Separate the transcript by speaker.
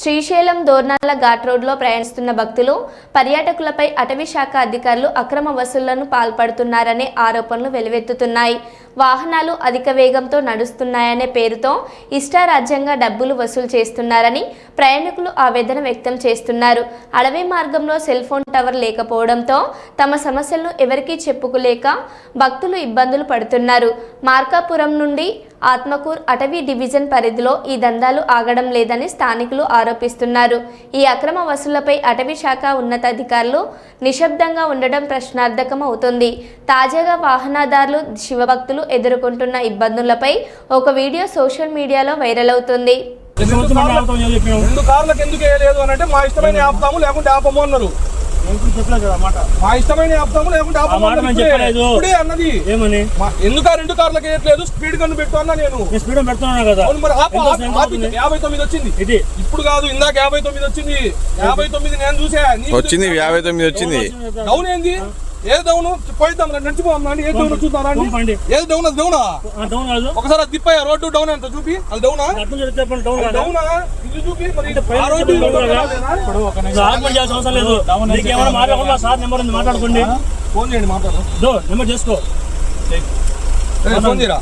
Speaker 1: శ్రీశైలం దోర్నాల ఘాట్ రోడ్లో ప్రయాణిస్తున్న భక్తులు పర్యాటకులపై అటవీ శాఖ అధికారులు అక్రమ వసూళ్ళను పాల్పడుతున్నారనే ఆరోపణలు వెలువెత్తుతున్నాయి. వాహనాలు అధిక వేగంతో నడుస్తున్నాయనే పేరుతో ఇష్టారాజ్యంగా డబ్బులు వసూలు చేస్తున్నారని ప్రయాణికులు ఆవేదన వ్యక్తం చేస్తున్నారు. అడవి మార్గంలో సెల్ ఫోన్ టవర్ లేకపోవడంతో తమ సమస్యలను ఎవరికీ చెప్పుకోలేక భక్తులు ఇబ్బందులు పడుతున్నారు. మార్కాపురం నుండి ఆత్మకూర్ అటవీ డివిజన్ పరిధిలో ఈ దందాలు ఆగడం లేదని స్థానికులు ఆరోపిస్తున్నారు. ఈ అక్రమ వసూళ్ళపై అటవీ శాఖ ఉన్నతాధికారులు నిశ్శబ్దంగా ఉండడం ప్రశ్నార్థకం అవుతుంది తాజాగా వాహనదారులు శివభక్తులు ఎదుర్కొంటున్న ఇబ్బందులపై ఒక వీడియో సోషల్ మీడియాలో వైరల్ అవుతుంది.
Speaker 2: రెండు కార్లకు- ఎందుకు వేయలేదు అని అంటే మా ఇష్టమైన ఆపుతాము లేకుంటే ఆపము అన్నారు. మా ఇష్టమైన ఆపుతాము లేకుంటే అన్నది.
Speaker 3: ఏమని?
Speaker 2: ఎందుకు ఆ రెండు కార్లకు వేయట్లేదు స్పీడ్ గన్ను పెట్టు అన్నా నేను.
Speaker 3: స్పీడ్ పెడుతున్నాను కదా.
Speaker 2: అవును మరి? యాభై తొమ్మిది వచ్చింది.
Speaker 3: ఇది
Speaker 2: ఇప్పుడు కాదు ఇందాక యాభై తొమ్మిది వచ్చింది. యాభై తొమ్మిది నేను చూసా. నీకు
Speaker 4: వచ్చింది? యాభై తొమ్మిది వచ్చింది?
Speaker 2: డౌన్ ఏంది? ఏది డౌన్? పోయిద్దాం రండి, నడిచిపోదాం రండి ఏది డౌన్ చూద్దాం రండి.
Speaker 3: పండి
Speaker 2: ఏది డౌన్? అది డౌనా? ఒకసారి అది రోడ్డు డౌన్ ఎంత చూపి? అది డౌనా? ఇది చూపి ఆ రోడ్డు
Speaker 3: అవసరం లేదు. మాట్లాడకుండా సార్ నెంబర్ ఉంది మాట్లాడుకోండి.
Speaker 2: ఫోన్ చేయండి మాట్లాడు
Speaker 3: నెంబర్ చేసుకో.
Speaker 2: ఏ, ఫోన్ చేయరా?